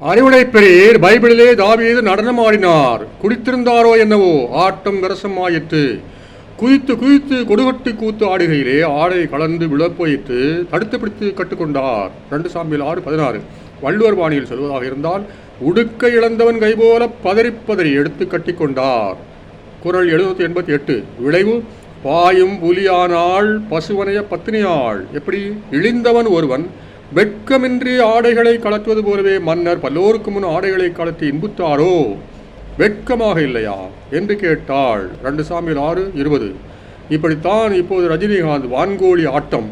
அறிவுடை பெரியர் பைபிளிலே தாவீது நடனம் ஆடினார் குடித்திருந்தாரோ என்னவோ? ஆட்டம் கரசமாயிற்று. குதித்து குதித்து கொடுகட்டி கூத்து ஆடுகையிலே ஆடை கலந்து விழப்போயிற்று. தடுத்து பிடித்து கட்டுக்கொண்டார். ரெண்டு சாம்பியில் ஆறு பதினாறு. வள்ளுவர் பாணியில் சொல்வதாக இருந்தால் உடுக்க இழந்தவன் கைபோல பதறி பதறி எடுத்து கட்டிக்கொண்டார். குரல் எழுநூற்றி எண்பத்தி எட்டு. விளைவு பாயும் புலியானாள் பசுவனைய பத்தினியாள். எப்படி? இழிந்தவன் ஒருவன் வெட்கமின்றி ஆடைகளை கலத்துவது போலவே மன்னர் பல்லோருக்கு முன் ஆடைகளை கலத்தி இன்புத்தாரோ வெட்கமாக இல்லையா? என்று கேட்டாள். ரெண்டு சாமியில் ஆறு இருபது. இப்படித்தான் இப்போது ரஜினிகாந்த் வான்கோழி ஆட்டம்.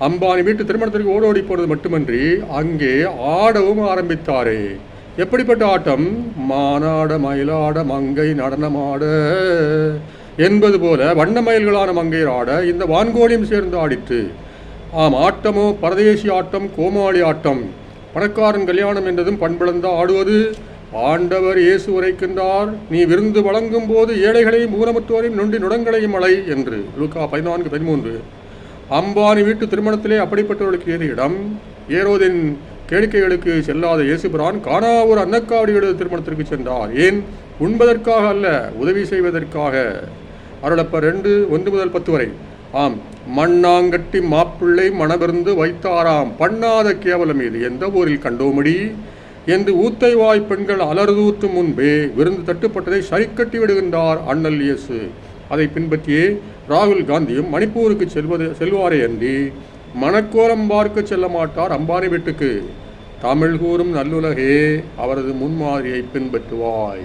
அம்பானி வீட்டு திருமணத்திற்கு ஓடோடி போனது மட்டுமன்றி அங்கே ஆடவும் ஆரம்பித்தாரே. எப்படிப்பட்ட ஆட்டம்? மானாட மயிலாட மங்கை நடனமாட என்பது போல வண்ண மயில்களான மங்கையர் ஆட இந்த வான்கோழியும் சேர்ந்து ஆடிற்று. ஆம் ஆட்டமோ பரதேசி ஆட்டம் கோமாளி ஆட்டம். பணக்காரன் கல்யாணம் என்றதும் பண்பிழந்த ஆடுவது ஆண்டவர் இயேசு உரைக்கின்றார் நீ விருந்து வழங்கும் போது ஏழைகளையும் ஊனமுற்றோரையும் நொண்டி நுடங்களையும் அலை என்று. லூக்கா பதினான்கு பதிமூன்று. அம்பானி வீட்டு திருமணத்திலே அப்படிப்பட்டவர்களுக்கு ஏது இடம்? ஏரோதின் கேளிக்கைகளுக்கு செல்லாத இயேசுபிரான் காணா ஒரு அன்னக்காவடியோட திருமணத்திற்கு சென்றார். ஏன்? உண்பதற்காக அல்ல உதவி செய்வதற்காக. அருளப்ப ரெண்டு ஒன்று முதல் பத்து வரை. ஆம் மண்ணாங்கட்டி மாப்பிள்ளை மணபிருந்து வைத்தாராம். பண்ணாத கேவலம் இது. எந்த ஊரில் கண்டோமடி? என்று ஊத்தை வாய் பெண்கள் அலறுதூற்றும் முன்பே விருந்து தட்டுப்பட்டதை சரிக்கட்டி விடுகின்றார் அண்ணல் இயேசு. அதை பின்பற்றியே ராகுல் காந்தியும் மணிப்பூருக்கு செல்வது செல்வாரே அன்றி மணக்கோலம் பார்க்க செல்ல மாட்டார் அம்பானி வீட்டுக்கு. தமிழ் கூறும் நல்லுலகே அவரது முன்மாதிரியை பின்பற்றுவாய்.